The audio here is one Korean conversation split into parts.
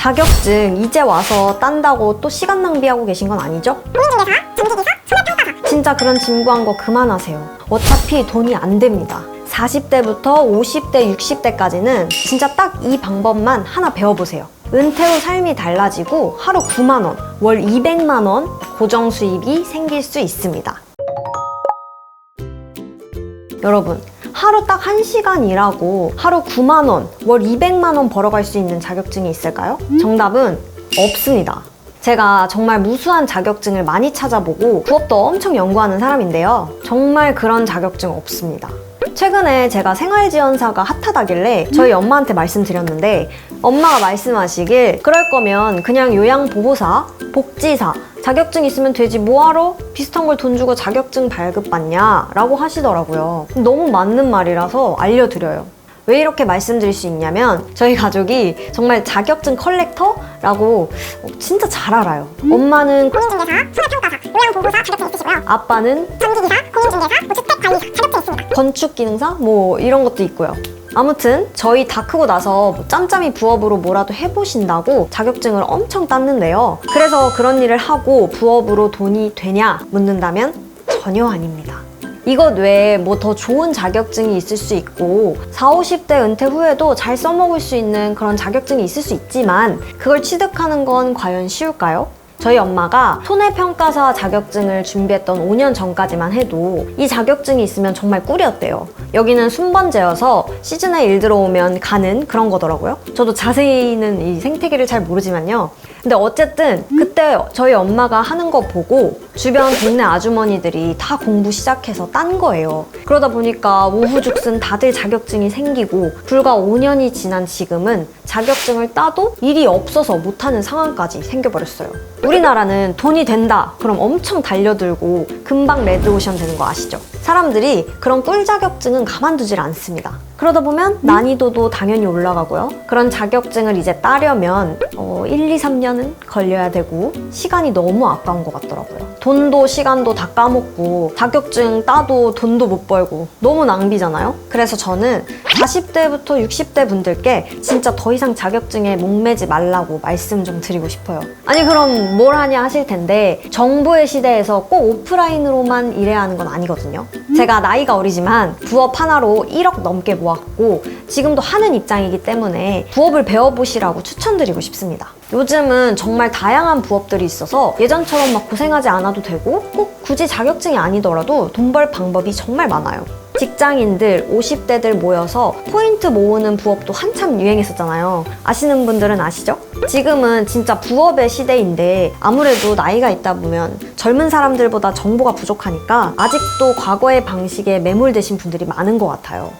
자격증 이제 와서 딴다고 또 시간 낭비하고 계신 건 아니죠? 진짜 그런 진부한 거 그만하세요. 어차피 돈이 안 됩니다. 40대부터 50대, 60대까지는 진짜 딱 이 방법만 하나 배워보세요. 은퇴 후 삶이 달라지고 하루 9만원, 월 200만원 고정 수입이 생길 수 있습니다. 여러분, 하루 딱 1시간 일하고 하루 9만 원, 월 200만 원 벌어갈 수 있는 자격증이 있을까요? 정답은 없습니다. 제가 정말 무수한 자격증을 많이 찾아보고 부업도 엄청 연구하는 사람인데요. 정말 그런 자격증 없습니다. 최근에 제가 생활지원사가 핫하다길래 저희 엄마한테 말씀드렸는데 엄마가 말씀하시길 그럴 거면 그냥 요양보호사, 복지사 자격증 있으면 되지 뭐하러 비슷한 걸 돈 주고 자격증 발급받냐 라고 하시더라고요. 너무 맞는 말이라서 알려드려요. 왜 이렇게 말씀드릴 수 있냐면 저희 가족이 정말 자격증 컬렉터라고 진짜 잘 알아요. 엄마는 공인중개사, 손해평가사, 요양보호사 자격증 있으시고요. 아빠는 전기기사, 공인중개사, 뭐 주택관리사 자격증 있습니다. 건축기능사 뭐 이런 것도 있고요. 아무튼 저희 다 크고 나서 뭐 짬짬이 부업으로 뭐라도 해보신다고 자격증을 엄청 땄는데요. 그래서 그런 일을 하고 부업으로 돈이 되냐 묻는다면 전혀 아닙니다. 이것 외에 뭐 더 좋은 자격증이 있을 수 있고 40, 50대 은퇴 후에도 잘 써먹을 수 있는 그런 자격증이 있을 수 있지만 그걸 취득하는 건 과연 쉬울까요? 저희 엄마가 손해평가사 자격증을 준비했던 5년 전까지만 해도 이 자격증이 있으면 정말 꿀이었대요. 여기는 순번제여서 시즌에 일 들어오면 가는 그런 거더라고요. 저도 자세히는 이 생태계를 잘 모르지만요. 근데 어쨌든 그때 저희 엄마가 하는 거 보고 주변 동네 아주머니들이 다 공부 시작해서 딴 거예요. 그러다 보니까 우후죽순 다들 자격증이 생기고 불과 5년이 지난 지금은 자격증을 따도 일이 없어서 못하는 상황까지 생겨버렸어요. 우리나라는 돈이 된다. 그럼 엄청 달려들고 금방 레드오션 되는 거 아시죠? 사람들이 그런 꿀 자격증은 가만두질 않습니다. 그러다 보면 난이도도 당연히 올라가고요. 그런 자격증을 이제 따려면 어, 1, 2, 3년은 걸려야 되고 시간이 너무 아까운 것 같더라고요. 돈도 시간도 다 까먹고 자격증 따도 돈도 못 벌고 너무 낭비잖아요. 그래서 저는 40대부터 60대 분들께 진짜 더 이상 자격증에 목매지 말라고 말씀 좀 드리고 싶어요. 아니 그럼 뭘 하냐 하실 텐데 정보의 시대에서 꼭 오프라인으로만 일해야 하는 건 아니거든요. 제가 나이가 어리지만 부업 하나로 1억 넘게 모았고 지금도 하는 입장이기 때문에 부업을 배워보시라고 추천드리고 싶습니다. 요즘은 정말 다양한 부업들이 있어서 예전처럼 막 고생하지 않아도 되고 꼭 굳이 자격증이 아니더라도 돈 벌 방법이 정말 많아요. 직장인들, 50대들 모여서 포인트 모으는 부업도 한참 유행했었잖아요. 아시는 분들은 아시죠? 지금은 진짜 부업의 시대인데 아무래도 나이가 있다 보면 젊은 사람들보다 정보가 부족하니까 아직도 과거의 방식에 매몰되신 분들이 많은 것 같아요.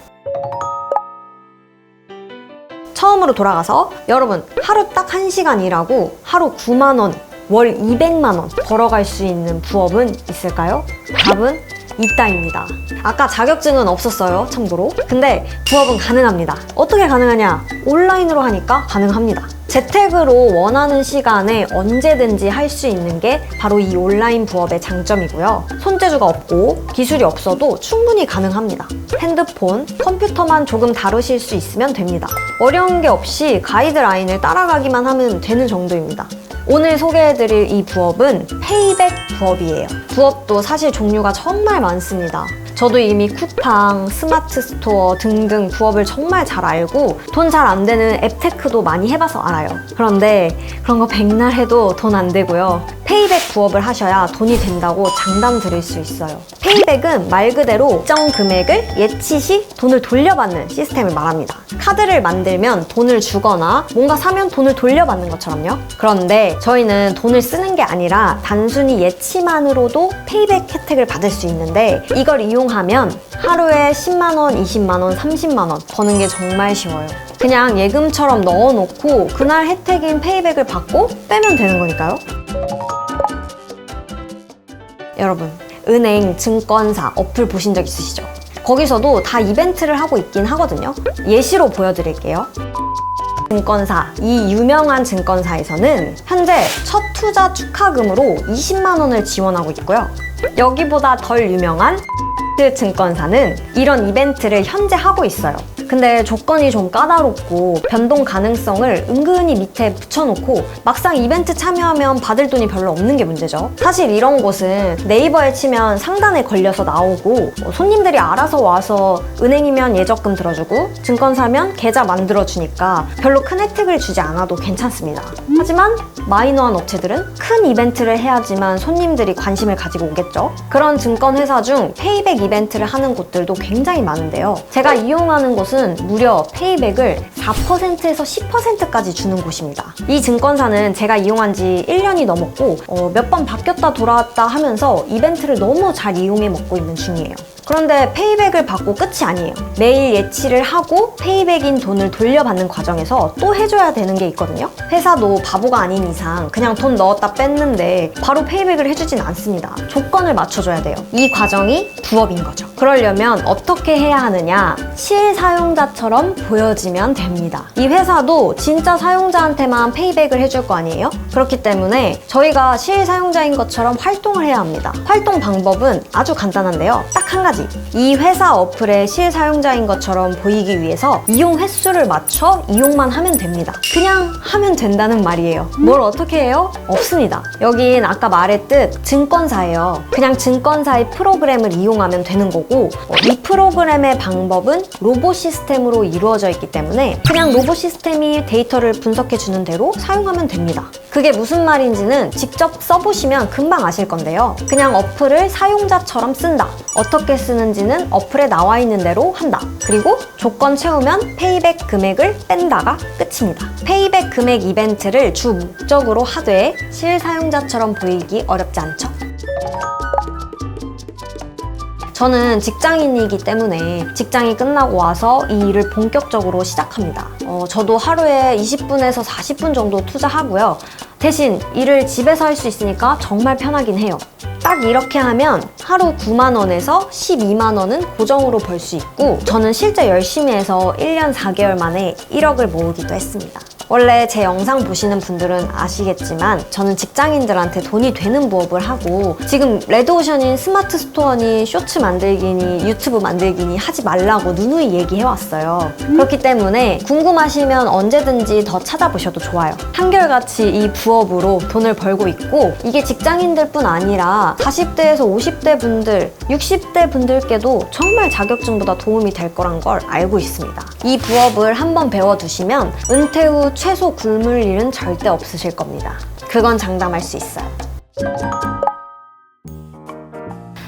처음으로 돌아가서 여러분 하루 딱 1시간 일하고 하루 9만 원, 월 200만 원 벌어갈 수 있는 부업은 있을까요? 답은 있다입니다. 아까 자격증은 없었어요, 참고로. 근데 부업은 가능합니다. 어떻게 가능하냐? 온라인으로 하니까 가능합니다. 재택으로 원하는 시간에 언제든지 할 수 있는 게 바로 이 온라인 부업의 장점이고요. 손재주가 없고 기술이 없어도 충분히 가능합니다. 핸드폰, 컴퓨터만 조금 다루실 수 있으면 됩니다. 어려운 게 없이 가이드라인을 따라가기만 하면 되는 정도입니다. 오늘 소개해드릴 이 부업은 페이백 부업이에요. 부업도 사실 종류가 정말 많습니다. 저도 이미 쿠팡, 스마트 스토어 등등 부업을 정말 잘 알고 돈 잘 안 되는 앱테크도 많이 해봐서 알아요. 그런데 그런 거 백날 해도 돈 안 되고요. 페이백 부업을 하셔야 돈이 된다고 장담 드릴 수 있어요. 페이백은 말 그대로 일정 금액을 예치 시 돈을 돌려받는 시스템을 말합니다. 카드를 만들면 돈을 주거나 뭔가 사면 돈을 돌려받는 것처럼요. 그런데 저희는 돈을 쓰는 게 아니라 단순히 예치만으로도 페이백 혜택을 받을 수 있는데 이걸 이용하면 하루에 10만 원, 20만 원, 30만 원 버는 게 정말 쉬워요. 그냥 예금처럼 넣어놓고 그날 혜택인 페이백을 받고 빼면 되는 거니까요. 여러분, 은행, 증권사, 어플 보신 적 있으시죠? 거기서도 다 이벤트를 하고 있긴 하거든요. 예시로 보여드릴게요. 증권사, 이 유명한 증권사에서는 현재 첫 투자 축하금으로 20만 원을 지원하고 있고요. 여기보다 덜 유명한 그 증권사는 이런 이벤트를 현재 하고 있어요. 근데 조건이 좀 까다롭고 변동 가능성을 은근히 밑에 붙여놓고 막상 이벤트 참여하면 받을 돈이 별로 없는 게 문제죠. 사실 이런 곳은 네이버에 치면 상단에 걸려서 나오고 어, 손님들이 알아서 와서 은행이면 예적금 들어주고 증권사면 계좌 만들어주니까 별로 큰 혜택을 주지 않아도 괜찮습니다. 하지만 마이너한 업체들은 큰 이벤트를 해야지만 손님들이 관심을 가지고 오겠죠. 그런 증권 회사 중 페이백 이벤트를 하는 곳들도 굉장히 많은데요. 제가 이용하는 곳은 무려 페이백을 4%에서 10%까지 주는 곳입니다. 이 증권사는 제가 이용한 지 1년이 넘었고 몇번 바뀌었다 돌아왔다 하면서 이벤트를 너무 잘 이용해 먹고 있는 중이에요. 그런데 페이백을 받고 끝이 아니에요. 매일 예치를 하고 페이백인 돈을 돌려받는 과정에서 또 해줘야 되는 게 있거든요. 회사도 바보가 아닌 이상 그냥 돈 넣었다 뺐는데 바로 페이백을 해주진 않습니다. 조건을 맞춰줘야 돼요. 이 과정이 부업인 거죠. 그러려면 어떻게 해야 하느냐? 실사용자처럼 보여지면 됩니다. 이 회사도 진짜 사용자한테만 페이백을 해줄 거 아니에요? 그렇기 때문에 저희가 실사용자인 것처럼 활동을 해야 합니다. 활동 방법은 아주 간단한데요. 딱 한 가지. 이 회사 어플의 실사용자인 것처럼 보이기 위해서 이용 횟수를 맞춰 이용만 하면 됩니다. 그냥 하면 된다는 말이에요. 뭘 어떻게 해요? 없습니다. 여긴 아까 말했듯 증권사예요. 그냥 증권사의 프로그램을 이용하면 되는 거고 어, 이 프로그램의 방법은 로봇 시스템으로 이루어져 있기 때문에 그냥 로봇 시스템이 데이터를 분석해 주는 대로 사용하면 됩니다. 그게 무슨 말인지는 직접 써보시면 금방 아실 건데요. 그냥 어플을 사용자처럼 쓴다. 어떻게 쓰는지는 어플에 나와 있는 대로 한다. 그리고 조건 채우면 페이백 금액을 뺀다가 끝입니다. 페이백 금액 이벤트를 주 목적으로 하되 실사용자처럼 보이기 어렵지 않죠? 저는 직장인이기 때문에 직장이 끝나고 와서 이 일을 본격적으로 시작합니다. 어, 저도 하루에 20분에서 40분 정도 투자하고요. 대신 일을 집에서 할 수 있으니까 정말 편하긴 해요. 딱 이렇게 하면 하루 9만 원에서 12만 원은 고정으로 벌 수 있고 저는 실제 열심히 해서 1년 4개월 만에 1억을 모으기도 했습니다. 원래 제 영상 보시는 분들은 아시겠지만 저는 직장인들한테 돈이 되는 부업을 하고 지금 레드오션인 스마트 스토어니 쇼츠 만들기니 유튜브 만들기니 하지 말라고 누누이 얘기해왔어요. 그렇기 때문에 궁금하시면 언제든지 더 찾아보셔도 좋아요. 한결같이 이 부업으로 돈을 벌고 있고 이게 직장인들 뿐 아니라 40대에서 50대 분들, 60대 분들께도 정말 자격증보다 도움이 될 거란 걸 알고 있습니다. 이 부업을 한번 배워두시면 은퇴 후 최소 굶을 일은 절대 없으실 겁니다. 그건 장담할 수 있어요.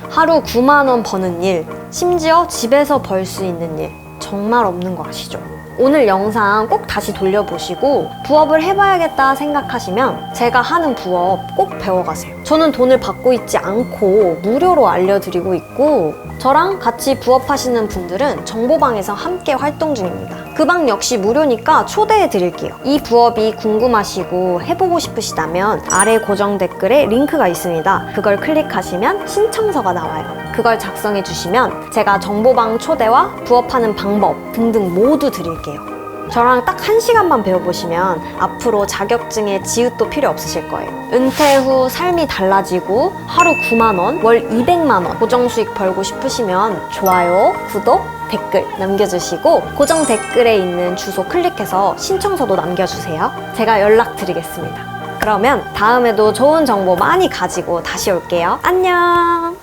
하루 9만 원 버는 일, 심지어 집에서 벌 수 있는 일 정말 없는 거 아시죠? 오늘 영상 꼭 다시 돌려보시고 부업을 해봐야겠다 생각하시면 제가 하는 부업 꼭 배워가세요. 저는 돈을 받고 있지 않고 무료로 알려드리고 있고 저랑 같이 부업하시는 분들은 정보방에서 함께 활동 중입니다. 그 방 역시 무료니까 초대해 드릴게요. 이 부업이 궁금하시고 해보고 싶으시다면 아래 고정 댓글에 링크가 있습니다. 그걸 클릭하시면 신청서가 나와요. 그걸 작성해 주시면 제가 정보방 초대와 부업하는 방법 등등 모두 드릴게요. 저랑 딱 한 시간만 배워보시면 앞으로 자격증에 지읒도 필요 없으실 거예요. 은퇴 후 삶이 달라지고 하루 9만원, 월 200만원 고정 수익 벌고 싶으시면 좋아요, 구독, 댓글 남겨주시고 고정 댓글에 있는 주소 클릭해서 신청서도 남겨주세요. 제가 연락드리겠습니다. 그러면 다음에도 좋은 정보 많이 가지고 다시 올게요. 안녕!